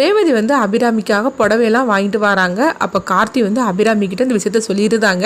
ரேவதி வந்து அபிராமிக்காக புடவையெல்லாம் வாங்கிட்டு வராங்க. அப்போ கார்த்தி வந்து அபிராமிக்கிட்ட இந்த விஷயத்த சொல்லியிருந்தாங்க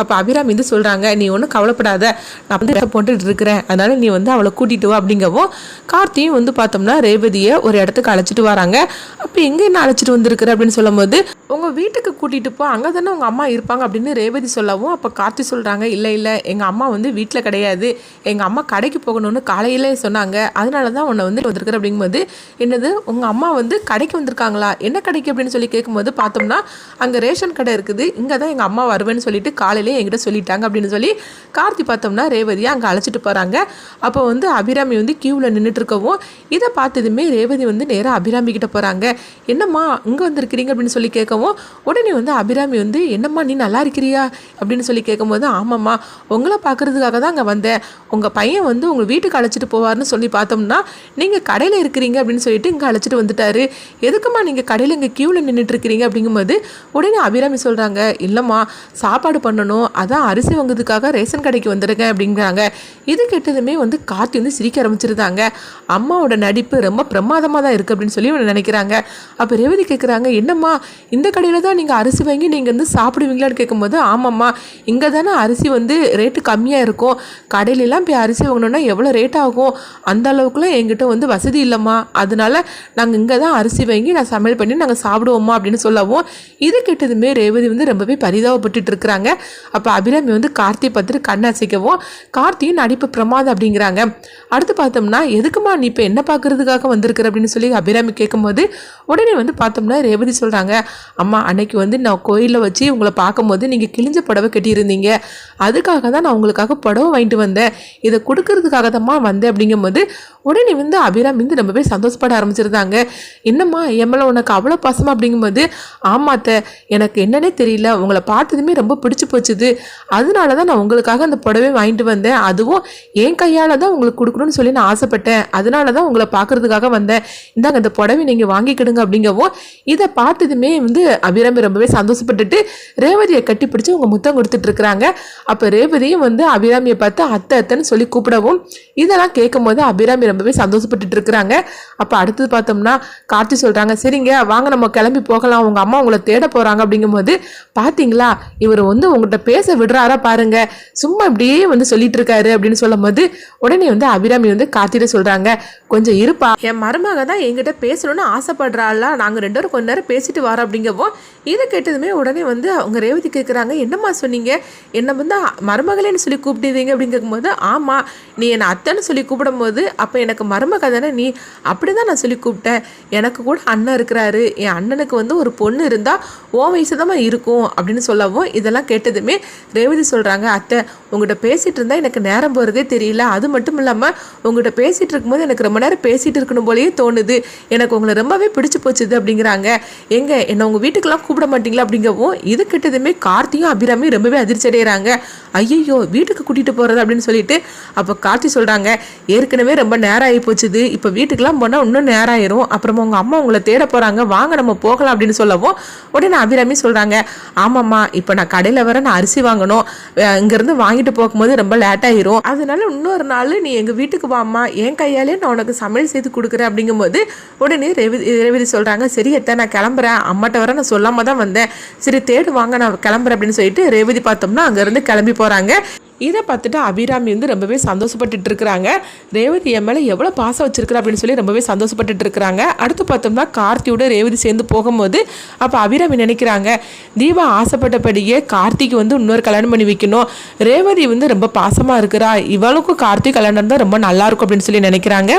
அப்போ அபிராமி வந்து சொல்கிறாங்க நீ ஒன்றும் கவலைப்படாத. நான் வந்து வேலை போட்டுட்டு இருக்கிறேன். அதனால் நீ வந்து அவளை கூட்டிகிட்டு வா அப்படிங்கவும் கார்த்தியும் வந்து பார்த்தோம்னா ரேவதியை ஒரு இடத்துக்கு அழைச்சிட்டு வராங்க. அப்போ எங்கே என்ன அழைச்சிட்டு வந்திருக்கிற? அப்படின்னு சொல்லும்போது உங்கள் வீட்டுக்கு கூட்டிகிட்டு போ. அங்கே தானே உங்கள் அம்மா இருப்பாங்க அப்படின்னு ரேவதி சொல்லவும் அப்போ கார்த்தி சொல்கிறாங்க இல்லை இல்லை. எங்கள் அம்மா வந்து வீட்டில் கிடையாது. எங்கள் அம்மா கடைக்கு போகணும்னு காலையிலே சொன்னாங்க. அதனால தான் உன்னை வந்து வந்திருக்கிற அப்படிங்கும்போது என்னது? உங்கள் அம்மா வந்து கடை கடைக்கு வந்திருக்காங்களா? என்ன கடைக்கு அப்படின்னு சொல்லி கேட்கும்போது பார்த்தோம்னா அங்கே ரேஷன் கடை இருக்குது. இங்கே தான் எங்கள் அம்மா வருவேன்னு சொல்லிட்டு காலையிலே என்கிட்ட சொல்லிட்டாங்க அப்படின்னு சொல்லி கார்த்தி பார்த்தோம்னா ரேவதியை அங்கே அழைச்சிட்டு போகிறாங்க அப்போ வந்து அபிராமி வந்து க்யூவில் நின்றுட்டு இருக்கவும் இதை பார்த்ததுமே ரேவதி வந்து நேராக அபிராமி கிட்ட போகிறாங்க என்னம்மா இங்கே வந்திருக்கிறீங்க அப்படின்னு சொல்லி கேட்கவும் உடனே வந்து அபிராமி வந்து என்னம்மா நீ நல்லா இருக்கிறியா? அப்படின்னு சொல்லி கேட்கும்போது ஆமாம்மா உங்களை பார்க்கறதுக்காக தான் அங்கே வந்தேன். உங்கள் பையன் வந்து உங்கள் வீட்டுக்கு அழைச்சிட்டு போவார்னு சொல்லி பார்த்தோம்னா நீங்கள் கடையில் இருக்கிறீங்க அப்படின்னு சொல்லிட்டு இங்கே அழைச்சிட்டு வந்துட்டாரு. எதுக்குமா நீங்கள் கடையில் இங்கே க்யூவில் நின்றுட்டுருக்கிறீங்க அப்படிங்கும்போது உடனே அபிராமி சொல்கிறாங்க இல்லைம்மா சாப்பாடு பண்ணணும். அதான் அரிசி வாங்குறதுக்காக ரேஷன் கடைக்கு வந்துடுங்க அப்படிங்கிறாங்க. இது கேட்டதுமே வந்து கார்த்தி வந்து சிரிக்க ஆரம்பிச்சிருந்தாங்க. அம்மாவோட நடிப்பு ரொம்ப பிரமாதமாக தான் இருக்குது அப்படின்னு சொல்லி இவங்க நினைக்கிறாங்க. அப்போ ரேவதி கேட்குறாங்க என்னம்மா இந்த கடையில் தான் நீங்கள் அரிசி வாங்கி நீங்கள் வந்து சாப்பிடுவீங்களான்னு கேட்கும்போது ஆமாம்மா இங்கே தானே அரிசி வந்து ரேட்டு கம்மியாக இருக்கும். கடையிலலாம் போய் அரிசி வாங்கணுன்னா எவ்வளோ ரேட் ஆகும்? அந்த அளவுக்குலாம் எங்கிட்ட வந்து வசதி இல்லைம்மா. அதனால நாங்கள் இங்கே தான் அரிசி வாங்கி நான் சமையல் பண்ணி நாங்கள் சாப்பிடுவோமா அப்படின்னு சொல்லவும் இது கேட்டதுமே ரேவதி வந்து ரொம்பவே பரிதாபப்பட்டுட்டு இருக்கிறாங்க. அப்போ அபிராமி வந்து கார்த்தியை பார்த்துட்டு கண்ணை அசைக்கவும் கார்த்தியும் நடிப்பு பிரமாதம் அப்படிங்கிறாங்க. அடுத்து பார்த்தோம்னா எதுக்குமா நீ இப்போ என்ன பார்க்கறதுக்காக வந்திருக்கிற அப்படின்னு சொல்லி அபிராமி கேட்கும்போது உடனே வந்து பார்த்தோம்னா ரேவதி சொல்கிறாங்க அம்மா அன்னைக்கு வந்து நான் கோயிலில் வச்சு உங்களை பார்க்கும்போது நீங்கள் கிழிஞ்ச புடவை கட்டியிருந்தீங்க. அதுக்காக தான் நான் உங்களுக்காக புடவை வாங்கிட்டு வந்தேன். இதை கொடுக்கறதுக்காக தான்மா வந்தேன். அப்படிங்கும்போது உடனே வந்து அபிராமி வந்து ரொம்பவே சந்தோஷப்பட ஆரம்பிச்சிருந்தாங்க. என்னம்மா என் மேலே உனக்கு அவ்வளோ பாசமா அப்படிங்கும்போது ஆமாத்த எனக்கு என்னன்னே தெரியல. உங்களை பார்த்ததுமே ரொம்ப பிடிச்சி போச்சுது. அதனால தான் நான் உங்களுக்காக அந்த புடவை வாங்கிட்டு வந்தேன். அதுவும் என் கையால் தான் உங்களுக்கு கொடுக்கணும்னு சொல்லி நான் ஆசைப்பட்டேன். அதனால தான் உங்களை பார்க்கறதுக்காக வந்தேன். இந்தாங்க அந்த புடவை நீங்கள் வாங்கிக்கிடுங்க அப்படிங்கவும் இதை பார்த்ததுமே வந்து அபிராமி ரொம்பவே சந்தோஷப்பட்டுட்டு ரேவதியை கட்டி பிடிச்சி அவங்க முத்தம் கொடுத்துட்டு இருக்கிறாங்க. அப்போ ரேவதியும் வந்து அபிராமியை பார்த்து அத்தை அத்தைன்னு சொல்லி கூப்பிடவும் இதெல்லாம் கேட்கும்போது அபிராமி ரொம்பவே சந்தோஷப்பட்டுட்டு இருக்கிறாங்க அப்போ அடுத்தது பார்த்தோம்னா கார்த்தி சொல்கிறாங்க சரிங்க வாங்க நம்ம கிளம்பி போகலாம். உங்கள் அம்மா உங்களை தேட போகிறாங்க அப்படிங்கும்போது பார்த்தீங்களா இவர் வந்து உங்கள்கிட்ட பேச விடுறாரா பாருங்க. சும்மா இப்படியே வந்து சொல்லிட்டு இருக்காரு அப்படின்னு சொல்லும்போது உடனே வந்து அபிராமி வந்து கார்த்திட சொல்கிறாங்க கொஞ்சம் இருப்பா. என் மருமக தான் என்கிட்ட பேசணும்னு ஆசைப்படுறாளா? நாங்கள் ரெண்டு பேரும் கொஞ்ச நேரம் பேசிட்டு வரோம். அப்படிங்கவும் இதை கேட்டதுமே உடனே வந்து அவங்க ரேவதி கேட்குறாங்க என்னம்மா சொன்னீங்க? என்னை வந்து மருமகளேன்னு சொல்லி கூப்பிடுவீங்க? அப்படிங்கும்போது ஆமாம் நீ என்னை அத்தைன்னு சொல்லி கூப்பிடும்போது அப்போ எனக்கு மருமக தானே நீ அப்படி தான் நான் சொல்லி கூப்பிட்டேன். எனக்கு கூட அண்ணன் இருக்கிறாரு. என் அண்ணனுக்கு வந்து ஒரு பொண்ணு இருந்தால் ஓ வயசு தான் இருக்கும் அப்படின்னு சொல்லவும் இதெல்லாம் கேட்டதுமே ரேவதி சொல்கிறாங்க அத்தை உங்கள்கிட்ட பேசிகிட்டு இருந்தால் எனக்கு நேரம் போகிறதே தெரியல. அது மட்டும் இல்லாமல் உங்கள்கிட்ட பேசிகிட்டு இருக்கும்போது எனக்கு ரொம்ப நேரம் பேசிகிட்டு இருக்கணும் போலயே தோணுது. எனக்கு உங்களை ரொம்பவே பிடிச்சி போச்சுது அப்படிங்கிறாங்க. எங்கே என்னை உங்கள் வீட்டுக்கெல்லாம் கூப்பிட மாட்டீங்களா? அப்படிங்கவும் இது கேட்டதுமே கார்த்தியும் அபிராமியும் ரொம்பவே அதிர்ச்சி அடைகிறாங்க ஐயையோ வீட்டுக்கு கூட்டிகிட்டு போகிறது அப்படின்னு சொல்லிட்டு அப்போ கார்த்தி சொல்கிறாங்க ஏற்கனவே ரொம்ப நேரம் ஆகி போச்சுது. இப்போ வீட்டுக்கெல்லாம் போனால் இன்னும் நேரம் ஆயிரும் அப்புறமா உங்கள் அம்மா உங்களை தேட போகிறாங்க வாங்க நம்ம போகலாம் அப்படின்னு சொல்லவும் உடனே அபிராமி சொல்கிறாங்க ஆமாம்மா இப்போ நான் கடையில் வர நான் அரிசி வாங்கணும். இங்கேருந்து வாங்கிட்டு போகும்போது ரொம்ப லேட் ஆயிரும். அதனால இன்னொரு நாள் நீ எங்கள் வீட்டுக்கு வாம்மா என் கையாலே நான் உனக்கு சமையல் செய்து கொடுக்குறேன் அப்படிங்கும்போது உடனே ரேவதி ரேவதி சொல்கிறாங்க சரி எத்த நான் கிளம்புறேன். அம்மாட்ட வர நான் சொல்லாமல் தான் வந்தேன். சரி தேடு வாங்க நான் கிளம்புறேன் அப்படின்னு சொல்லிட்டு ரேவதி பார்த்தோம்னா அங்கேருந்து கிளம்பி போகிறாங்க இதை பார்த்துட்டு அபிராமி வந்து ரொம்பவே சந்தோஷப்பட்டுட்டு இருக்கிறாங்க ரேவதி என் மேலே எவ்வளோ பாசம் வச்சிருக்கிறா அப்படின்னு சொல்லி ரொம்பவே சந்தோஷப்பட்டுட்டு இருக்கிறாங்க அடுத்து பார்த்தோம்னா கார்த்தியோட ரேவதி சேர்ந்து போகும்போது அப்போ அபிராமி நினைக்கிறாங்க தீபா ஆசைப்பட்டபடியே கார்த்திக்கு வந்து இன்னொரு கல்யாணம் பண்ணி வைக்கணும். ரேவதி வந்து ரொம்ப பாசமாக இருக்கிறா. இவளுக்கும் கார்த்திக் கல்யாணம் தான் ரொம்ப நல்லா இருக்கும் அப்படின்னு சொல்லி நினைக்கிறாங்க.